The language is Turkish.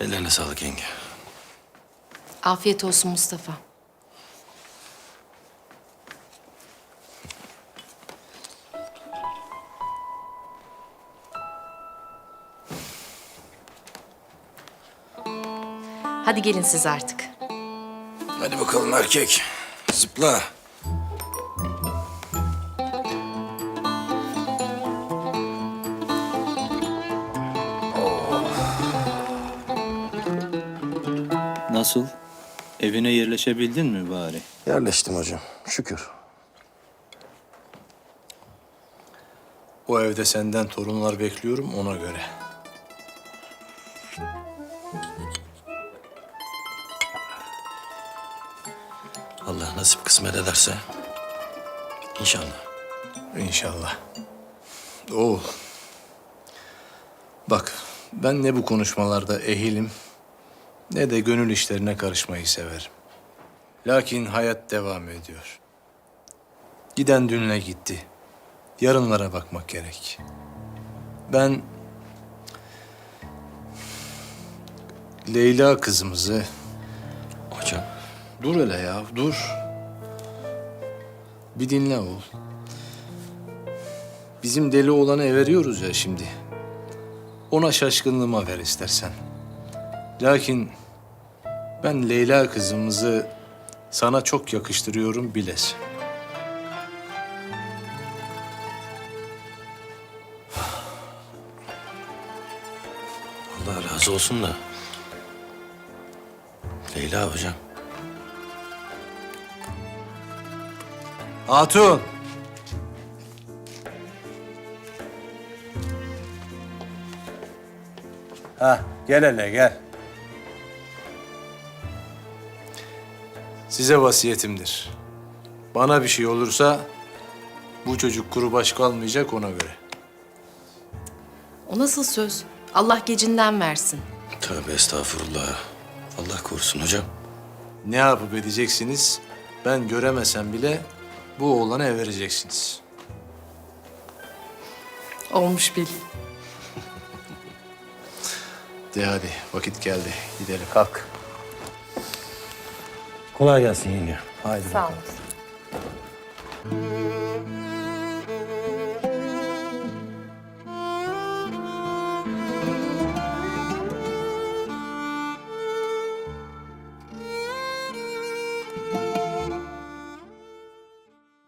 Ellerine sağlık yenge. Afiyet olsun Mustafa. Hadi gelin siz artık. Hadi bakalım erkek. Zıpla. Nasıl? Evine yerleşebildin mi bari? Yerleştim hocam. Şükür. O evde senden torunlar bekliyorum ona göre. Allah nasip kısmet ederse. İnşallah. İnşallah. Oğul. Bak ben ne bu konuşmalarda ehilim ne de gönül işlerine karışmayı severim. Lakin hayat devam ediyor. Giden dünle gitti. Yarınlara bakmak gerek. Ben Leyla kızımızı Hocam. Dur hele ya, dur. Bir dinle oğul. Bizim deli olanı everiyoruz ya şimdi. Ona şaşkınlığıma ver istersen. Lakin ben Leyla kızımızı sana çok yakıştırıyorum bilesin. Allah razı olsun da. Leyla hocam. Hatun! Ha, gel hele gel. Size vasiyetimdir. Bana bir şey olursa bu çocuk kuru baş kalmayacak ona göre. O nasıl söz? Allah gecinden versin. Tövbe estağfurullah. Allah korusun hocam. Ne yapıp edeceksiniz? Ben göremesem bile bu oğlanı ev vereceksiniz. Olmuş bil. De hadi vakit geldi. Gidelim. Kalk. Kolay gelsin yenge. Haydi. Sağ olasın.